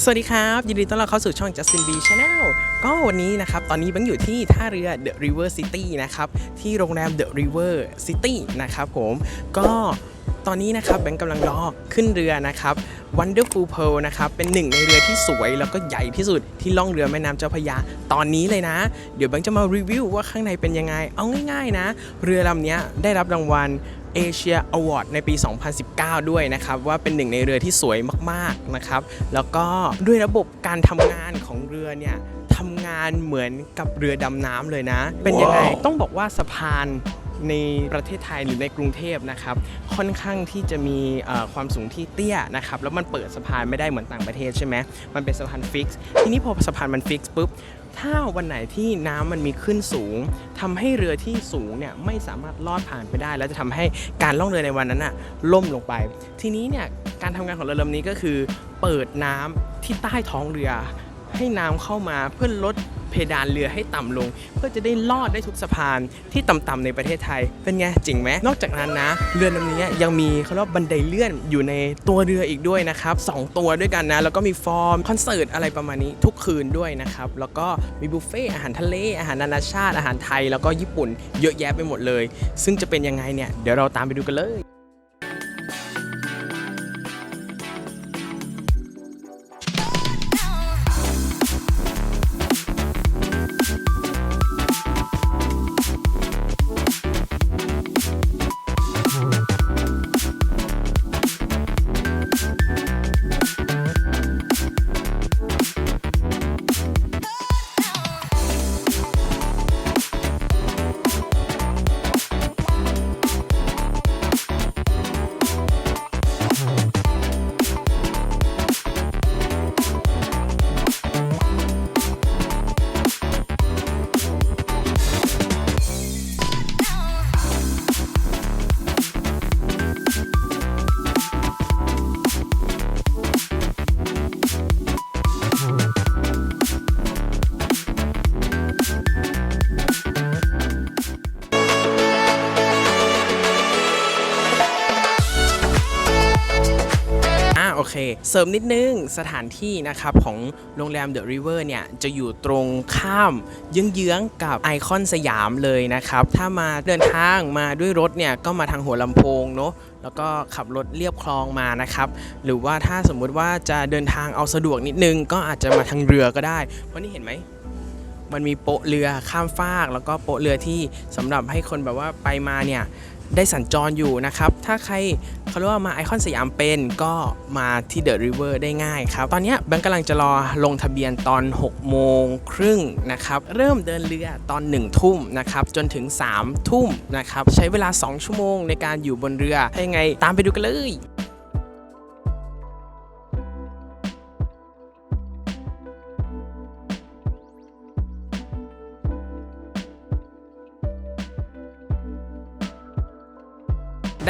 สวัสดีครับ ยินดีต้อนรับเข้าสู่ช่อง Justin B Channel ก็วันนี้นะครับ ตอนนี้แบงอยู่ที่ท่าเรือ The River City นะครับ ที่โรงแรม The River City นะครับผมก็ตอนนี้นะครับแบงค์กำลังรอขึ้นเรือนะครับ Wonderful Pearl นะครับ เป็นหนึ่งในเรือที่สวยแล้วก็ใหญ่ที่สุดที่ล่องเรือแม่น้ำเจ้าพระยา ตอนนี้เลยนะ เดี๋ยวแบงค์จะมารีวิวว่าข้างในเป็นยังไง เอาง่ายๆนะ เรือลำเนี้ยได้รับรางวัล เอเชียอวอร์ดในปี 2019 ด้วยนะครับ ว่าเป็นหนึ่งในเรือที่สวยมากๆนะครับ แล้วก็ด้วยระบบการทำงานของเรือเนี่ยทำงานเหมือนกับเรือดำน้ำเลยนะ เป็นยังไง ต้องบอกว่าสะพานในประเทศไทยหรือในกรุงเทพนะครับ ค่อนข้างที่จะมีเอ่อความสูงที่เตี้ยนะครับ แล้วมันเปิดสะพานไม่ได้เหมือนต่างประเทศใช่ไหมมันเป็นสะพานฟิกซ์ทีนี้พอสะพานมันฟิกซ์ปุ๊บ ถ้าวันไหนที่น้ำมันมีขึ้นสูงทำให้เรือที่สูงเนี่ยไม่สามารถลอดผ่านไปได้ แล้วจะทำให้การล่องเรือในวันนั้นน่ะล่มลงไป ทีนี้เนี่ยการทำงานของเรือลำนี้ก็คือ เปิดน้ำที่ใต้ท้องเรือ ให้น้ำเข้ามาเพื่อลด เพดานเรือให้ต่ำลง เพื่อจะได้ลอดได้ทุกสะพานที่ต่ำๆในประเทศไทย เป็นไงจริงไหมนอกจากนั้นนะ เรือลำนี้ยังมีเขาเรียกบันไดเลื่อนอยู่ในตัวเรืออีกด้วยนะครับสองตัวด้วยกันนะ แล้วก็มีฟอร์มคอนเสิร์ตอะไรประมาณนี้ทุกคืนด้วยนะครับแล้วก็มีบุฟเฟ่อาหารทะเลอาหารนานาชาติอาหารไทย แล้วก็ญี่ปุ่นเยอะแยะไปหมดเลย ซึ่งจะเป็นยังไงเนี่ยเดี๋ยวเราตามไปดูกันเลย เสริมนิดนึงสถานที่นะครับของโรงแรม The River เนี่ยจะอยู่ตรงข้ามเยื้องๆกับไอคอนสยามเลยนะครับ ถ้ามาเดินทางมาด้วยรถเนี่ยก็มาทางหัวลำโพงเนาะแล้วก็ขับรถเลียบคลองมานะครับ หรือว่าถ้าสมมุติว่าจะเดินทางเอาสะดวกนิดนึง ก็อาจจะมาทางเรือก็ได้ เพราะนี่เห็นไหมมันมีโป๊ะเรือข้ามฟาก แล้วก็โป๊ะเรือที่สำหรับให้คนแบบว่าไปมาเนี่ย ได้สัญจรอยู่นะครับ ถ้าใครเขาเรียกว่ามาไอคอนสยามเป็นก็มาที่เดอะริเวอร์ได้ง่ายครับ ตอนนี้แบงก์กำลังจะรอลงทะเบียนตอน 6 โมงครึ่งนะครับ เริ่มเดินเรือตอน 1 ทุ่มนะครับ จนถึง 3 ทุ่มนะครับ ใช้เวลา 2 ชั่วโมงในการอยู่บนเรือให้ไงตามไปดูกันเลย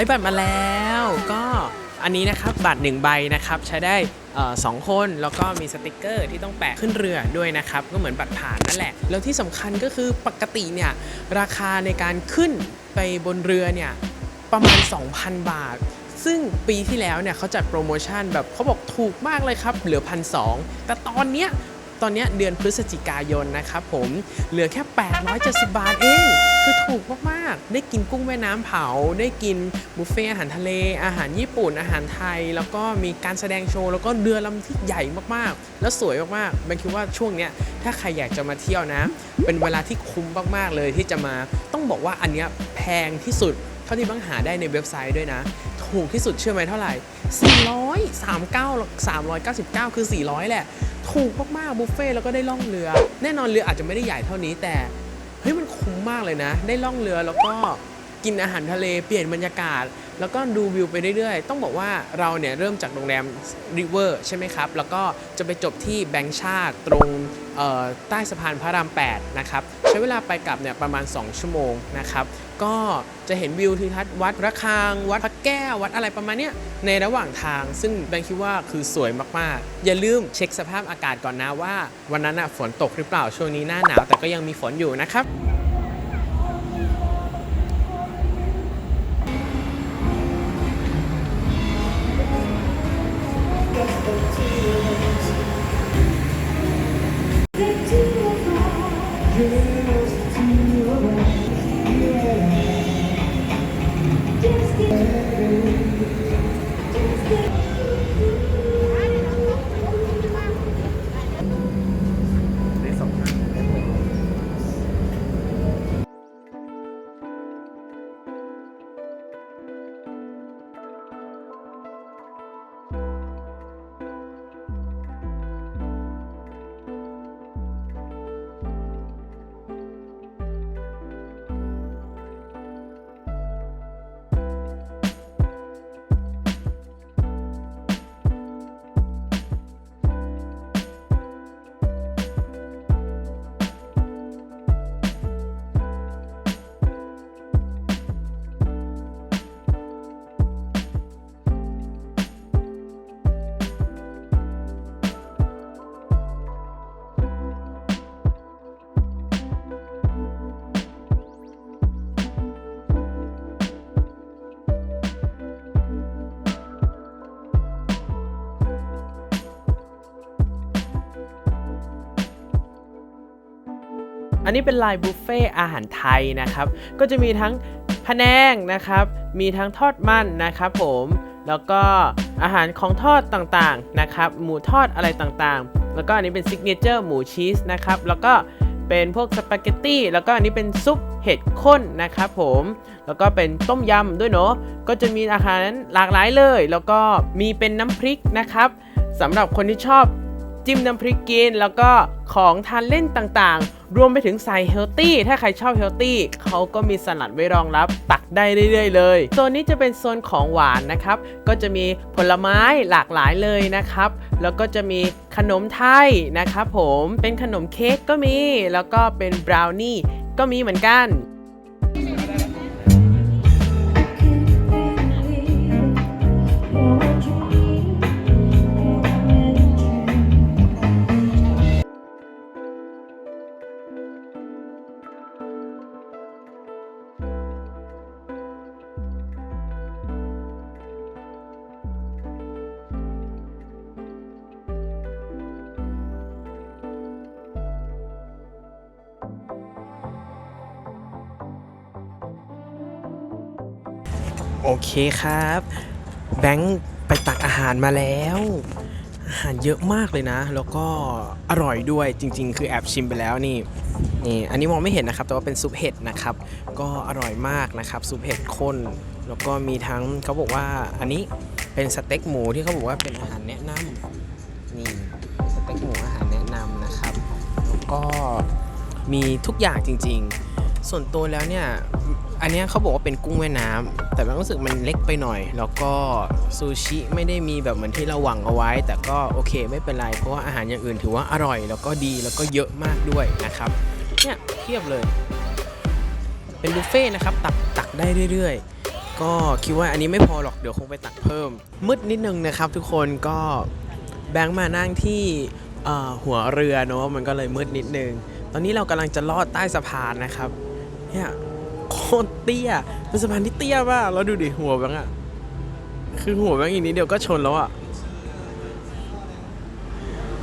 ได้บัตรมาแล้ว ก็อันนี้นะครับบัตรหนึ่งใบนะครับใช้ได้สองคนแล้วก็มีสติกเกอร์ที่ต้องแปะขึ้นเรือด้วยนะครับ ก็เหมือนบัตรผ่านนั่นแหละ แล้วที่สำคัญก็คือปกติเนี่ยราคาในการขึ้นไปบนเรือเนี่ยประมาณ 2,000 บาท ซึ่งปีที่แล้วเนี่ยเขาจัดโปรโมชั่นแบบเขาบอกถูกมากเลยครับ เหลือพันสแต่ตอนเนี้ยตอนเนี้ยเดือนพฤศจิกายนนะครับผมเหลือแค่ 870 บาทเอง คือถูกมากๆ ได้กินกุ้งแม่น้ำเผา ได้กินบุฟเฟ่อาหารทะเล อาหารญี่ปุ่น อาหารไทย แล้วก็มีการแสดงโชว์ แล้วก็เรือลำที่ใหญ่มากๆ แล้วสวยมากๆแบงคิดว่าช่วงเนี้ยถ้าใครอยากจะมาเที่ยวนะ เป็นเวลาที่คุ้มมากๆเลยที่จะมา ต้องบอกว่าอันเนี้ยแพงที่สุดเท่าที่บังหาได้ในเว็บไซต์ด้วยนะ ถูกที่สุดเชื่อไหมเท่าไหร่ 400 39 399 คือ 400 แหละ ถูกมากๆบุฟเฟ่แล้วก็ได้ล่องเรือ แน่นอนเรืออาจจะไม่ได้ใหญ่เท่านี้แต่ เฮ้ยมันคุ้มมากเลยนะ ได้ล่องเรือแล้วก็กินอาหารทะเลเปลี่ยนบรรยากาศ แล้วก็ดูวิวไปเรื่อยๆ ต้องบอกว่าเราเนี่ยเริ่มจากโรงแรมริเวอร์ใช่ไหมครับ แล้วก็จะไปจบที่แบงค์ชาติตรงใต้สะพานพระราม 8 นะครับ ใช้เวลาไปกลับเนี่ยประมาณ 2 ชั่วโมงนะครับ ก็จะเห็นวิวทิวทัศน์วัดระฆัง วัดพระแก้ว วัดอะไรประมาณเนี้ยในระหว่างทาง ซึ่งแบงค์คิดว่าคือสวยมากๆ อย่าลืมเช็คสภาพอากาศก่อนนะว่า วันนั้นอะฝนตกหรือเปล่าช่วงนี้หน้าหนาวแต่ก็ยังมีฝนอยู่นะครับ นนี้เป็นไลน์บุฟเฟ่อาหารไทยนะครับ ก็จะมีทั้งพะแนงนะครับ มีทั้งทอดมันนะครับผมแล้วก็อาหารของทอดต่างๆนะครับ หมูทอดอะไรต่างๆ แล้วก็อันนี้เป็นซิกเนเจอร์หมูชีสนะครับ แล้วก็เป็นพวกสปาเกตตี้ แล้วก็อันนี้เป็นซุปเห็ดข้นนะครับผม แล้วก็เป็นต้มยำด้วยเนาะ ก็จะมีอาหารหลากหลายเลย แล้วก็มีเป็นน้ำพริกนะครับสำหรับคนที่ชอบ จิ้มน้ำพริกกิน แล้วก็ของทานเล่นต่างๆ รวมไปถึงใส่เฮลตี้ ถ้าใครชอบเฮลตี้เขาก็มีสลัดไว้รองรับ ตักได้เรื่อยๆเลย โซนนี้จะเป็นโซนของหวานนะครับ ก็จะมีผลไม้หลากหลายเลยนะครับ แล้วก็จะมีขนมไทยนะครับผม เป็นขนมเค้กก็มี แล้วก็เป็นบราวนี่ก็มีเหมือนกัน เคครับ แบงค์ไปตักอาหารมาแล้ว อาหารเยอะมากเลยนะ แล้วก็อร่อยด้วยจริง ๆ คือแอบชิมไปแล้วนี่นี่อันนี้มองไม่เห็นนะครับ แต่ว่าเป็นซุปเห็ดนะครับ ก็อร่อยมากนะครับซุปเห็ดข้น แล้วก็มีทั้งเขาบอกว่าอันนี้เป็นสเต็กหมูที่เขาบอกว่าเป็นอาหารแนะนำนี่สเต็กหมูอาหารแนะนำนะครับ แล้วก็มีทุกอย่างจริง ๆ ส่วนตัวแล้วเนี่ย อันนี้เขาบอกว่าเป็นกุ้งแม่น้ำแต่แบงค์รู้สึกมันเล็กไปหน่อย แล้วก็ซูชิไม่ได้มีแบบเหมือนที่เราหวังเอาไว้ แต่ก็โอเคไม่เป็นไร เพราะว่าอาหารอย่างอื่นถือว่าอร่อย แล้วก็ดีแล้วก็เยอะมากด้วยนะครับ เนี่ยเทียบเลย เป็นบุฟเฟ่นะครับ ตักตักได้เรื่อยๆ ก็คิดว่าอันนี้ไม่พอหรอกเดี๋ยวคงไปตักเพิ่ม มืดนิดนึงนะครับ ทุกคนก็แบงค์มานั่งที่หัวเรือเนอะมันก็เลยมืดนิดนึง ตอนนี้เรากำลังจะลอดใต้สะพานนะครับเนี่ย โคตรเตี้ยเป็นสะพานที่เตี้ยมากแล้วดูดิหัวแบงค์อะคือหัวแบงค์อีกนิดเดียวก็ชนแล้วอะ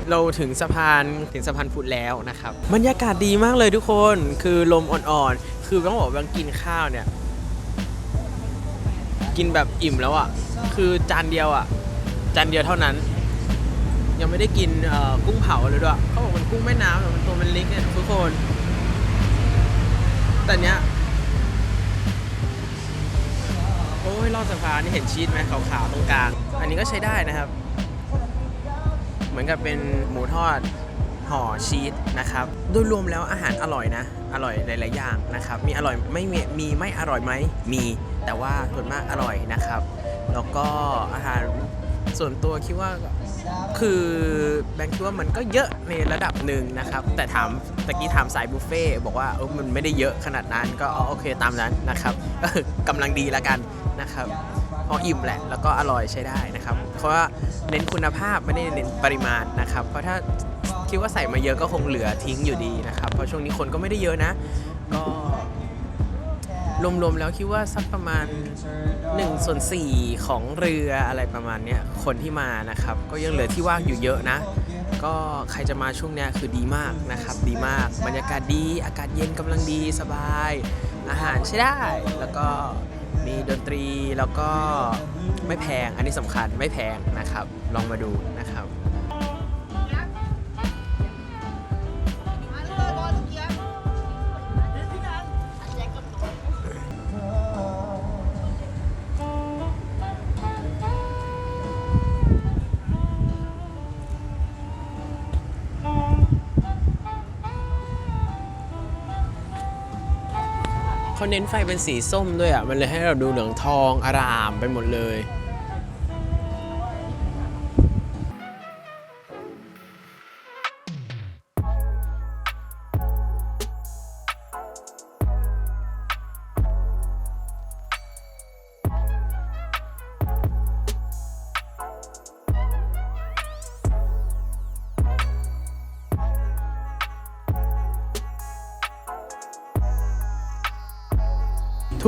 เราถึงสะพานถึงสะพานพุทธแล้วนะครับบรรยากาศดีมากเลยทุกคนคือลมอ่อนๆ คือแบงบอกว่างกินข้าวเนี่ย กินแบบอิ่มแล้วอะคือจานเดียวอะจานเดียวเท่านั้น ยังไม่ได้กินกุ้งเผาเลยด้วยเขาบอกมันกุ้งแม่น้ำแต่มันตัวมันเล็กเนี่ยทุกคน แต่เนี้ย อ้ยลอดสะพานนี่เห็นชีสไหมขาวๆตรงกลาง อันนี้ก็ใช้ได้นะครับ เหมือนกับเป็นหมูทอดห่อชีสนะครับ โดยรวมแล้วอาหารอร่อยนะ อร่อยหลาย ๆ อย่างนะครับ มีอร่อยไม่มีมีไม่อร่อยไหมมี แต่ว่าส่วนมากอร่อยนะครับ แล้วก็อาหารส่วนตัวคิดว่าคือแบงค์คิดว่ามันก็เยอะในระดับหนึ่งนะครับ แต่ถามตะกี้ถามสายบุฟเฟ่บอกว่าเออมันไม่ได้เยอะขนาดนั้นก็อ๋อโอเคตามนั้นนะครับก็คือกำลังดีแล้วกัน นะครับพออิ่มแหละแล้วก็อร่อยใช้ได้นะครับ เพราะว่าเน้นคุณภาพไม่ได้เน้นปริมาณนะครับ เพราะถ้าคิดว่าใส่มาเยอะก็คงเหลือทิ้งอยู่ดีนะครับ เพราะช่วงนี้คนก็ไม่ได้เยอะนะ ก็รวมๆแล้วคิดว่าสักประมาณ1ส่วน4ของเรืออะไรประมาณนี้คนที่มานะครับ ก็ยังเหลือที่ว่างอยู่เยอะนะ ก็ใครจะมาช่วงนี้คือดีมากนะครับ ดีมากบรรยากาศดี อากาศเย็นกำลังดีสบาย อาหารใช้ได้แล้วก็ มีดนตรีแล้วก็ไม่แพงอันนี้สำคัญไม่แพงนะครับ ลองมาดู เขาเน้นไฟเป็นสีส้มด้วยอะ มันเลยให้เราดูเหลืองทองอารามไปหมดเลย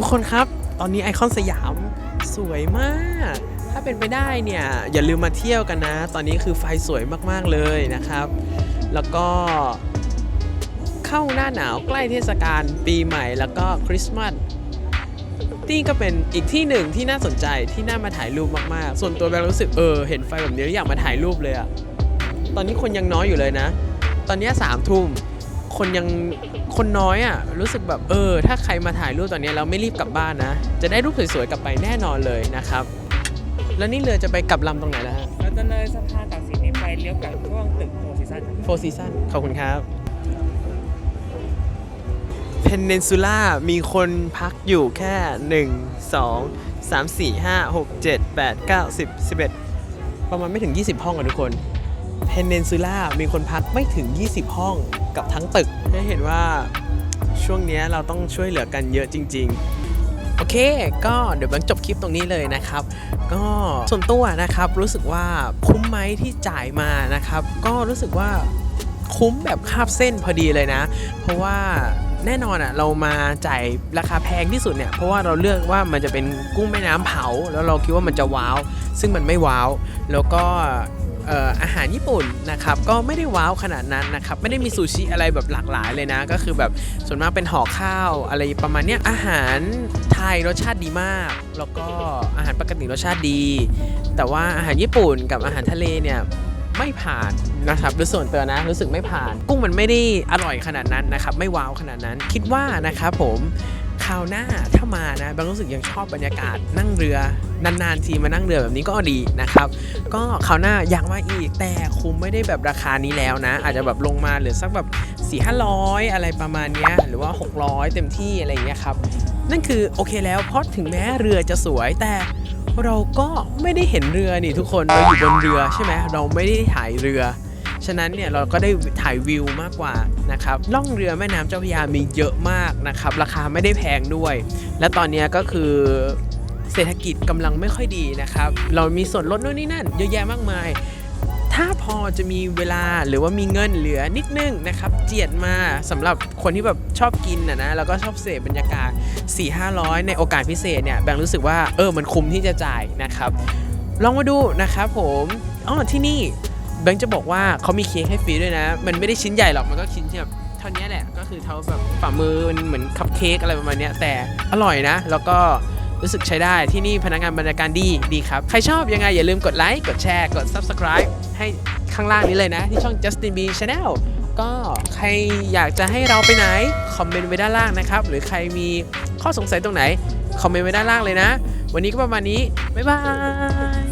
ทุกคนครับ ตอนนี้ไอคอนสยามสวยมาก ถ้าเป็นไปได้เนี่ยอย่าลืมมาเที่ยวกันนะ ตอนนี้คือไฟสวยมากๆเลยนะครับ แล้วก็เข้าหน้าหนาวใกล้เทศกาลปีใหม่แล้วก็คริสต์มาสนี่ก็เป็นอีกที่หนึ่งที่น่าสนใจที่น่ามาถ่ายรูปมากๆ ส่วนตัวแบงค์รู้สึกเออเห็นไฟแบบนี้แล้วอยากมาถ่ายรูปเลยอะตอนนี้คนยังน้อยอยู่เลยนะ ตอนนี้สามทุ่ม คนยังคนน้อยอะรู้สึกแบบเออ ถ้าใครมาถ่ายรูปตอนนี้เราไม่รีบกลับบ้านนะ จะได้รูปสวยๆกลับไปแน่นอนเลยนะครับ แล้วนี่เรือจะไปกลับลำตรงไหนแล้วฮะเราจะเลยสะพานตากสินนี้ไปเลี้ยวกลับช่วงตึกโฟร์ซีซั่นโฟซีซันขอบคุณครับเพนเน n ซูล่ามีคนพักอยู่แค่ 1 2 3 4 5 6 7 8 9 10 11 ประมาณไม่ถึง 20 ห้องอะทุกคน เพนเน n ซูล่ามีคนพักไม่ถึง 20 ห้องกับทั้งตึก ให้เห็นว่าช่วงนี้เราต้องช่วยเหลือกันเยอะจริง ๆ โอเค ก็เดี๋ยวแบงจบคลิปตรงนี้เลยนะครับ ก็ส่วนตัวนะครับรู้สึกว่าคุ้มไหมที่จ่ายมานะครับ ก็รู้สึกว่าคุ้มแบบคาบเส้นพอดีเลยนะ เพราะว่าแน่นอนอะเรามาจ่ายราคาแพงที่สุดเนี่ยเพราะว่าเราเลือกว่ามันจะเป็นกุ้งแม่น้ำเผา แล้วเราคิดว่ามันจะว้าว ซึ่งมันไม่ว้าว แล้วก็ อาหารญี่ปุ่นนะครับก็ไม่ได้ว้าวขนาดนั้นนะครับไม่ได้มีซูชิอะไรแบบหลากหลายเลยนะ ก็คือแบบส่วนมากเป็นห่อข้าวอะไรประมาณนี้อาหารไทยรสชาติดีมาก แล้วก็อาหารปกติรสชาติดี แต่ว่าอาหารญี่ปุ่นกับอาหารทะเลเนี่ยไม่ผ่านนะครับโดยส่วนตัวนะรู้สึกไม่ผ่าน กุ้งมันไม่ได้อร่อยขนาดนั้นนะครับไม่ว้าวขนาดนั้นคิดว่านะครับผม คราวหน้าถ้ามานะบางรู้สึกยังชอบบรรยากาศนั่งเรือนานๆทีมานั่งเรือแบบนี้ก็ดีนะครับ ก็คราวหน้าอยากมาอีกแต่คุมไม่ได้แบบราคานี้แล้วนะ อาจจะแบบลงมาเหลือสักแบบ4ี่ห้าร้อยอะไรประมาณนี้หรือว่า 600 เต็มที่อะไรอย่างเงี้ยครับนั่นคือโอเคแล้วเพราะถึงแม้เรือจะสวยแต่เราก็ไม่ได้เห็นเรือนี่ทุกคนเราอยู่บนเรือใช่ไหมเราไม่ได้ถ่ายเรือ ฉะนั้นเนี่ยเราก็ได้ถ่ายวิวมากกว่านะครับล่องเรือแม่น้ำเจ้าพระยามีเยอะมากนะครับราคาไม่ได้แพงด้วย และตอนนี้ก็คือเศรษฐกิจกำลังไม่ค่อยดีนะครับ เรามีส่วนลดนู่นนี่นั่นเยอะแยะมากมาย ถ้าพอจะมีเวลาหรือว่ามีเงินเหลือนิดนึงนะครับ เจียดมาสำหรับคนที่แบบชอบกินนะนะแล้วก็ชอบเสพบรรยากาศ 4 5 0 0 ในโอกาสพิเศษเนี่ยแบงค์รู้สึกว่าเออมันคุ้มที่จะจ่ายนะครับ ลองมาดูนะครับผมอ๋อที่นี่ แบงค์จะบอกว่าเขามีเค้กให้ฟรีด้วยนะ มันไม่ได้ชิ้นใหญ่หรอก มันก็ชิ้นแบบเท่านี้แหละ ก็คือเท่าแบบฝ่ามือมันเหมือนคัพเค้กอะไรประมาณนี้แต่อร่อยนะ แล้วก็รู้สึกใช้ได้ที่นี่พนักงานบริการดีดีครับ ใครชอบยังไงอย่าลืมกดไลค์กดแชร์กด subscribe ให้ข้างล่างนี้เลยนะ ที่ช่อง Justin B Channel ก็ใครอยากจะให้เราไปไหน คอมเมนต์ไว้ด้านล่างนะครับ หรือใครมีข้อสงสัยตรงไหน คอมเมนต์ไว้ด้านล่างเลยนะ วันนี้ก็ประมาณนี้ บ๊ายบาย